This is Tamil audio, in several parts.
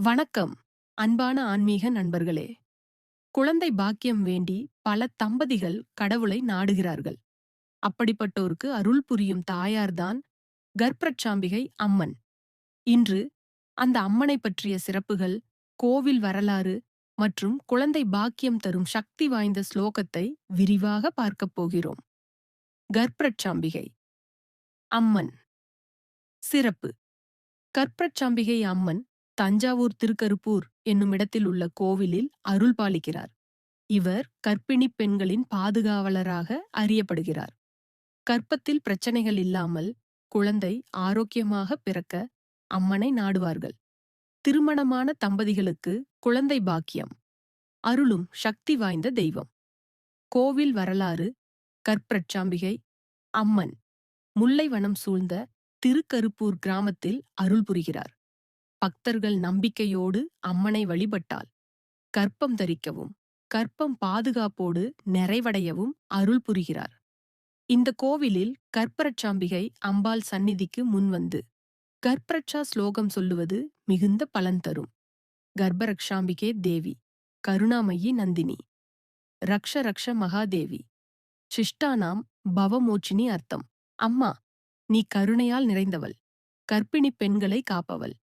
வணக்கம் அன்பான ஆன்மீக நண்பர்களே. குழந்தை பாக்கியம் வேண்டி பல தம்பதிகள் கடவுளை நாடுகிறார்கள். அப்படிப்பட்டோருக்கு அருள் புரியும் தாயார்தான் கர்ப்பச்சாம்பிகை அம்மன். இன்று அந்த அம்மனை பற்றிய சிறப்புகள் கோவில் வரலாறு மற்றும் குழந்தை பாக்கியம் தரும் சக்தி வாய்ந்த ஸ்லோகத்தை விரிவாக பார்க்கப் போகிறோம். கர்ப்பச்சாம்பிகை அம்மன். சிறப்பு. கற்பச்சாம்பிகை அம்மன் தஞ்சாவூர் திருக்கருப்பூர் என்னுமிடத்தில் உள்ள கோவிலில் அருள் பாலிக்கிறார். இவர் கர்ப்பிணிப் பெண்களின் பாதுகாவலராக அறியப்படுகிறார். கற்பத்தில் பிரச்சனைகள் இல்லாமல் குழந்தை ஆரோக்கியமாக பிறக்க அம்மனை நாடுவார்கள். திருமணமான தம்பதிகளுக்கு குழந்தை பாக்கியம். அருளும் சக்தி வாய்ந்த தெய்வம். கோவில் வரலாறு கற்பிரச்சாம்பிகை அம்மன் முல்லைவனம் சூழ்ந்த திருக்கருப்பூர் கிராமத்தில் அருள் புரிகிறார். பக்தர்கள் நம்பிக்கையோடு அம்மனை வழிபட்டால் கற்பம் தரிக்கவும் கற்பம் பாதுகாப்போடு நிறைவடையவும் அருள் புரிகிறார். இந்த கோவிலில் கற்பரட்சாம்பிகை அம்பாள் சந்நிதிக்கு முன்வந்து கற்பரட்சா ஸ்லோகம் சொல்லுவது மிகுந்த பலன் தரும். கர்ப்பரக்ஷாம்பிகே தேவி கருணாமயி நந்தினி ரக்ஷ ரக்ஷ மகாதேவி சிஷ்டானாம் பவமோச்சினி அர்த்தம். அம்மா நீ கருணையால் நிறைந்தவள் கர்ப்பிணி பெண்களை காப்பவள்.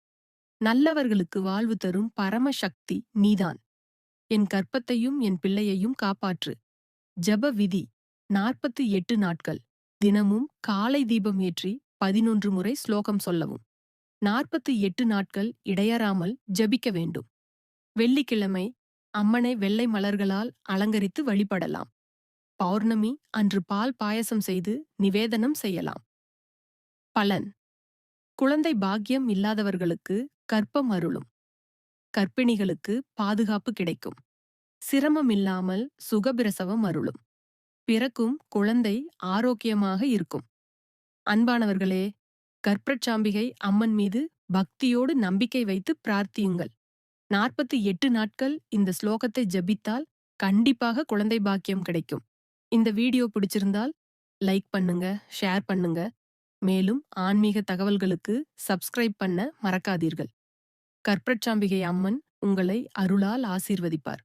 நல்லவர்களுக்கு வாழ்வு தரும் பரமசக்தி நீதான். என் கற்பத்தையும் என் பிள்ளையையும் காப்பாற்று. ஜப விதி நாற்பத்தி எட்டு நாட்கள். தினமும் காலை தீபம் ஏற்றி பதினொன்று முறை ஸ்லோகம் சொல்லவும். நாற்பத்தி எட்டு நாட்கள் இடையறாமல் ஜபிக்க வேண்டும். வெள்ளிக்கிழமை அம்மனை வெள்ளை மலர்களால் அலங்கரித்து வழிபடலாம். பௌர்ணமி அன்று பால் பாயசம் செய்து நிவேதனம் செய்யலாம். பலன். குழந்தை பாக்கியம் இல்லாதவர்களுக்கு கற்பம் அருளும். கர்ப்பிணிகளுக்கு பாதுகாப்பு கிடைக்கும். சிரமமில்லாமல் சுகபிரசவம் அருளும். பிறக்கும் குழந்தை ஆரோக்கியமாக இருக்கும். அன்பானவர்களே கற்பச்சாம்பிகை அம்மன் மீது பக்தியோடு நம்பிக்கை வைத்து பிரார்த்தியுங்கள். நாற்பத்தி எட்டு நாட்கள் இந்த ஸ்லோகத்தை ஜபித்தால் கண்டிப்பாக குழந்தை பாக்கியம் கிடைக்கும். இந்த வீடியோ பிடிச்சிருந்தால் லைக் பண்ணுங்க ஷேர் பண்ணுங்க. மேலும் ஆன்மீக தகவல்களுக்கு சப்ஸ்கிரைப் பண்ண மறக்காதீர்கள். கற்பச்சாம்பிகை அம்மன் உங்களை அருளால் ஆசீர்வதிப்பார்.